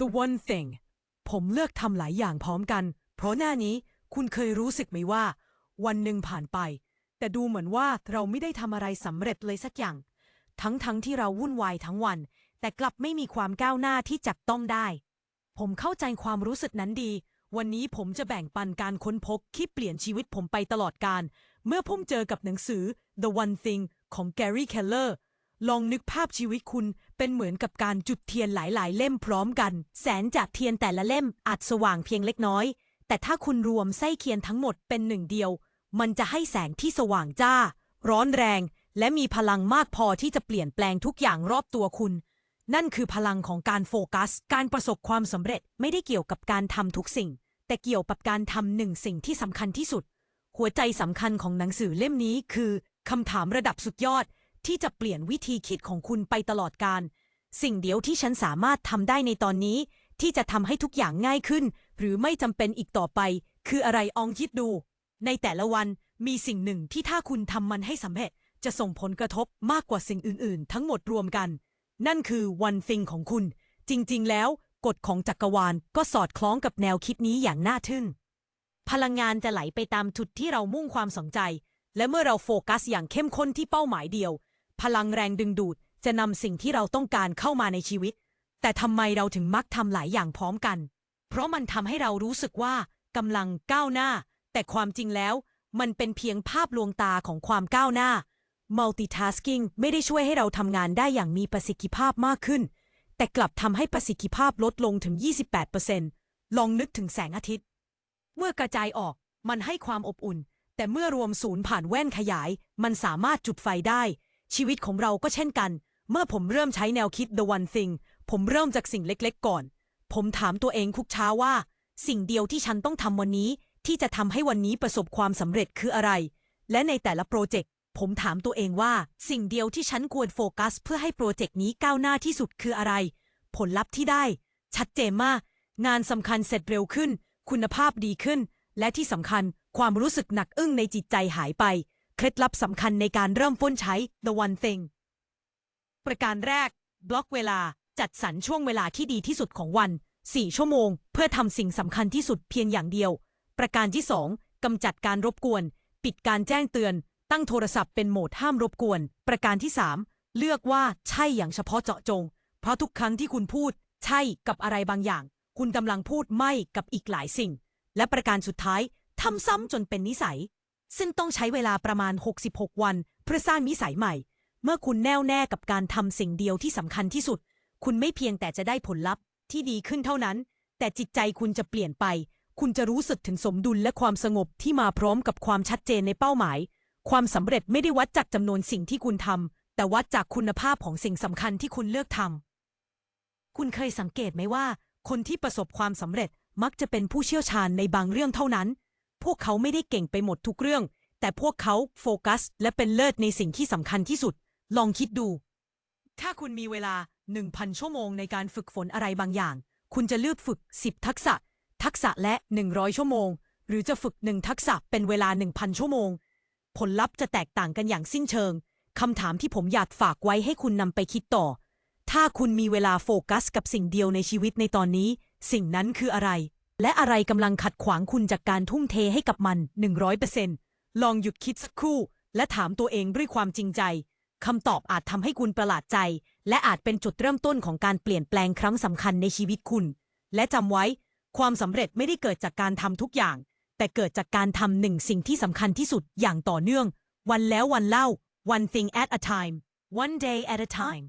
The one thing ผมเลือกทำหลายอย่างพร้อมกัน เพราะหน้านี้คุณเคยรู้สึกไหมว่า วันหนึ่งผ่านไป แต่ดูเหมือนว่าเราไม่ได้ทำอะไรสำเร็จเลยสักอย่าง ทั้งๆทที่เราวุ่นวายทั้งวัน แต่กลับไม่มีความก้าวหน้าที่จับต้องได้ ผมเข้าใจความรู้สึกนั้นดี วันนี้ผมจะแบ่งปันการค้นพบที่เปลี่ยนชีวิตผมไปตลอดการ เมื่อผมเจอกับหนังสือ The One Thing ของ Gary Keller ลองนึกภาพชีวิตคุณเป็นเหมือนกับการจุดเทียนหลาย ๆ เล่มพร้อมกัน แสนจากเทียนแต่ละเล่มอาจสว่างเพียงเล็กน้อย แต่ถ้าคุณรวมไส้เทียนทั้งหมดเป็นหนึ่งเดียว มันจะให้แสงที่สว่างจ้า ร้อนแรง และมีพลังมากพอที่จะเปลี่ยนแปลงทุกอย่างรอบตัวคุณ นั่นคือพลังของการโฟกัส การประสบความสำเร็จไม่ได้เกี่ยวกับการทำทุกสิ่ง แต่เกี่ยวกับการทำหนึ่งสิ่งที่สำคัญที่สุด หัวใจสำคัญของหนังสือเล่มนี้คือคำถามระดับสุดยอด ที่จะเปลี่ยนวิธีคิดของคุณไปตลอดการ สิ่งเดียวที่ฉันสามารถทำได้ในตอนนี้ ที่จะทำให้ทุกอย่างง่ายขึ้น หรือไม่จำเป็นอีกต่อไป คืออะไรอองคิดดู ในแต่ละวันมีสิ่งหนึ่งที่ถ้าคุณทำมันให้สำเร็จ จะส่งผลกระทบมากกว่าสิ่งอื่น ๆ ทั้งหมดรวมกัน นั่นคือ one thing ของคุณ จริง ๆ แล้วกฎของจักรวาลก็สอดคล้องกับแนวคิดนี้อย่างน่าทึ่ง พลังงานจะไหลไปตามจุดที่เรามุ่งความสนใจ และเมื่อเราโฟกัสอย่างเข้มข้นที่เป้าหมายเดียว พลังแรงดึงดูดจะนำสิ่งที่เราต้องการเข้ามาในชีวิต แต่ทำไมเราถึงมักทำหลายอย่างพร้อมกัน เพราะมันทำให้เรารู้สึกว่ากำลังก้าวหน้า แต่ความจริงแล้ว มันเป็นเพียงภาพลวงตาของความก้าวหน้า multitasking ไม่ได้ช่วยให้เราทำงานได้อย่างมีประสิทธิภาพมากขึ้น แต่กลับทำให้ประสิทธิภาพลดลงถึง 28%ลองนึกถึงแสงอาทิตย์ เมื่อกระจายออกมันให้ความอบอุ่น แต่เมื่อรวมศูนย์ผ่านแว่นขยาย มันสามารถจุดไฟได้ ชีวิตของเราก็เช่นกัน เมื่อผมเริ่มใช้แนวคิด The One Thing ผมเริ่มจากสิ่งเล็กๆ ก่อน ผมถามตัวเองทุกเช้าว่า สิ่งเดียวที่ฉันต้องทำวันนี้ ที่จะทำให้วันนี้ประสบความสำเร็จคืออะไร และในแต่ละโปรเจกต์ผมถามตัวเองว่า สิ่งเดียวที่ฉันควรโฟกัส เพื่อให้โปรเจกต์นี้ก้าวหน้าที่สุดคืออะไร ผลลัพธ์ที่ได้ ชัดเจนมาก งานสำคัญเสร็จเร็วขึ้น คุณภาพดีขึ้น และที่สำคัญความรู้สึกหนักอึ้งในจิตใจหายไป เคล็ดลับสำคัญในการเริ่มต้นใช้ The One Thing ประการแรก บล็อกเวลาจัดสรรช่วงเวลาที่ดีที่สุดของวัน 4 ชั่วโมง เพื่อทำสิ่งสำคัญที่สุดเพียงอย่างเดียว ประการที่ 2กำจัดการรบกวน ปิดการแจ้งเตือน ตั้งโทรศัพท์เป็นโหมดห้ามรบกวน ประการที่ 3 เลือกว่าใช่อย่างเฉพาะเจาะจง เพราะทุกครั้งที่คุณพูด ใช่กับอะไรบางอย่าง คุณกำลังพูดไม่กับอีกหลายสิ่ง และประการสุดท้ายทำซ้ำจนเป็นนิสัย ซึ่งต้องใช้เวลาประมาณ 66 วัน เพื่อสร้างนิสัยใหม่ เมื่อคุณแน่วแน่กับการทำสิ่งเดียวที่สำคัญที่สุด คุณไม่เพียงแต่จะได้ผลลัพธ์ที่ดีขึ้นเท่านั้น แต่จิตใจคุณจะเปลี่ยนไป คุณจะรู้สึกถึงสมดุลและความสงบที่มาพร้อมกับความชัดเจนในเป้าหมาย ความสำเร็จไม่ได้วัดจากจำนวนสิ่งที่คุณทำแต่วัดจากคุณภาพของสิ่งสำคัญที่คุณเลือกทำคุณเคยสังเกตไหมว่า คนที่ประสบความสำเร็จมักจะเป็นผู้เชี่ยวชาญในบางเรื่องเท่านั้น พวกเขาไม่ได้เก่งไปหมดทุกเรื่อง แต่พวกเขาโฟกัส และเป็นเลิศในสิ่งที่สำคัญที่สุด ลองคิดดู ถ้าคุณมีเวลา 1,000 ชั่วโมงในการฝึกฝนอะไรบางอย่าง คุณจะเลือกฝึก 10 ทักษะ ทักษะและ 100 ชั่วโมง หรือจะฝึก1ทักษะเป็นเวลา 1,000 ชั่วโมง ผลลัพธ์จะแตกต่างกันอย่างสิ้นเชิงคำถามที่ผมอยากฝากไว้ให้คุณนำไปคิดต่อ ถ้าคุณมีเวลาโฟกัสกับสิ่งเดียวในชีวิตในตอนนี้ สิ่งนั้นคืออะไร และอะไรกำลังขัดขวางคุณจากการทุ่มเทให้กับมัน 100%ลองหยุดคิดสักครู่ และถามตัวเองด้วยความจริงใจคำตอบอาจทำให้คุณประหลาดใจ และอาจเป็นจุดเริ่มต้นของการเปลี่ยนแปลงครั้งสำคัญในชีวิตคุณ และจำไว้ ความสำเร็จไม่ได้เกิดจากการทำทุกอย่าง แต่เกิดจากการทำหนึ่งสิ่งที่สำคัญที่สุดอย่างต่อเนื่อง วันแล้ววันเล่า one thing at a time one day at a time